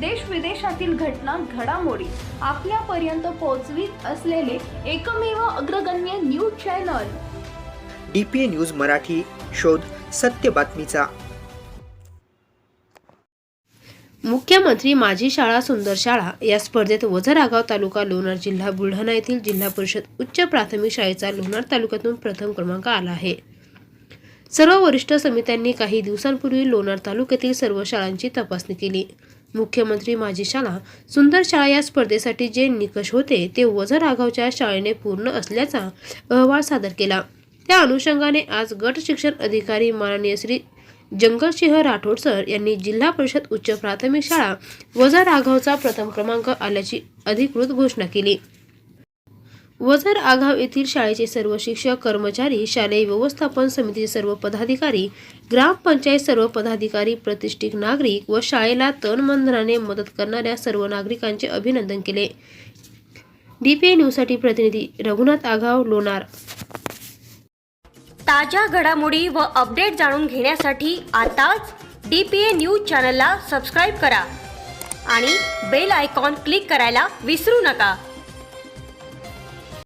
देश विदेशातील घटना घडामोडी आपल्यापर्यंत पोहोचवीत असलेले एकमेव अग्रगण्य news channel. D P A news Marathi शोध सत्य बातमीचा. मुख्यमंत्री माझी शाळा सुंदर शाळा या स्पर्धेत वझरागाव तालुका लोणार जिल्हा बुलढाणा येथील जिल्हा परिषद उच्च प्राथमिक शाळेचा लोणार तालुक्यातून प्रथम क्रमांक आला आहे. सर्व वरिष्ठ समित्यांनी काही दिवसांपूर्वी लोणार तालुक्यातील सर्व शाळांची तपासणी केली. मुख्यमंत्री माझी शाळा सुंदर शाळा या स्पर्धेसाठी जे निकष होते ते वझरागावच्या शाळेने पूर्ण असल्याचा अहवाल सादर केला. त्या अनुषंगाने आज गट शिक्षण अधिकारी माननीय श्री जंगलसिंह राठोड सर यांनी जिल्हा परिषद उच्च प्राथमिक शाळा वजा राघवचा प्रथम क्रमांक आल्याची अधिकृत घोषणा केली. वजर आघाव येथील शाळेचे सर्व शिक्षक कर्मचारी शालेय व्यवस्थापन समितीचे सर्व पदाधिकारी ग्रामपंचायत सर्व पदाधिकारी प्रतिष्ठित नागरिक व शाळेला तन मदत करणाऱ्या सर्व नागरिकांचे अभिनंदन केले. डीपीए न्यूजसाठी प्रतिनिधी रघुनाथ आघाव लोणार. ताज्या घडामोडी व अपडेट जाणून घेण्यासाठी आताच डी पी ए न्यूज चॅनलला सबस्क्राईब करा आणि बेल आयकॉन क्लिक करायला विसरू नका.